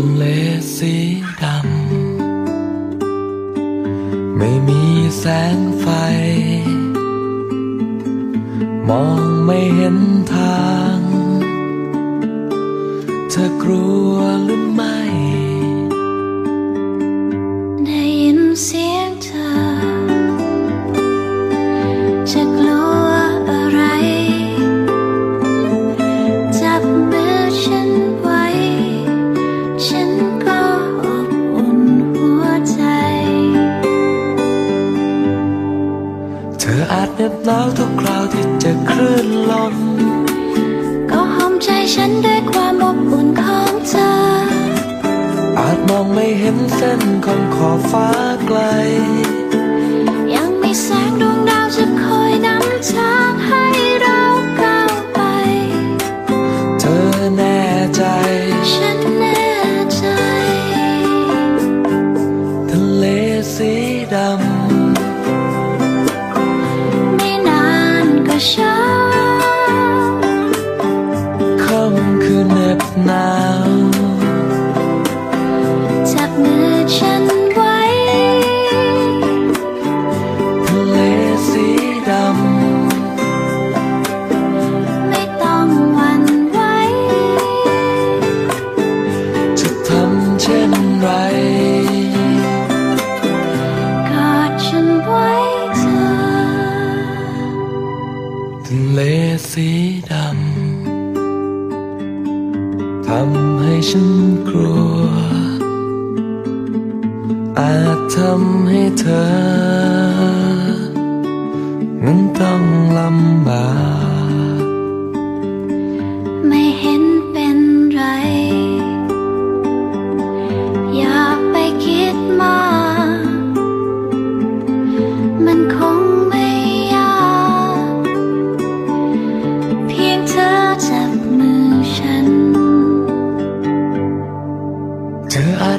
ทะเลสีดำ ไม่มีแสงไฟ มองไม่เห็นทาง เธอกลัว บหนาวทุกคราวที่เจอคลื่นลม ก็หอมใจฉันด้วยความอบอุ่นของเธอ อาจมองไม่เห็นเส้นของขอบฟ้าไกล สีดำทำให้ฉันกลัว อาจทำให้เธอ นั้นต้องลำบาก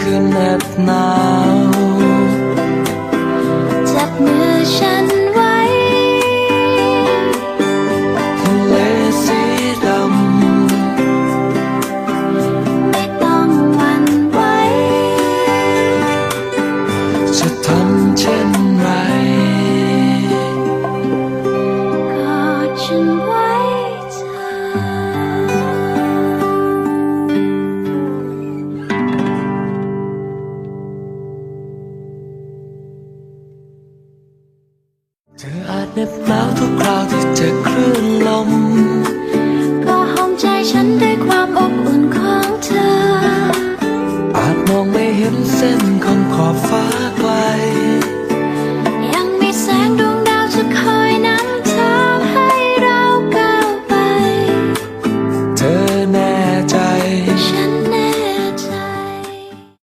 broken at night. หนาทุกคราวที่เจอคลื่นลม ก็หอมใจฉันด้วยความอบอุ่นของเธอ อาจมองไม่เห็นเส้นของขอบฟ้า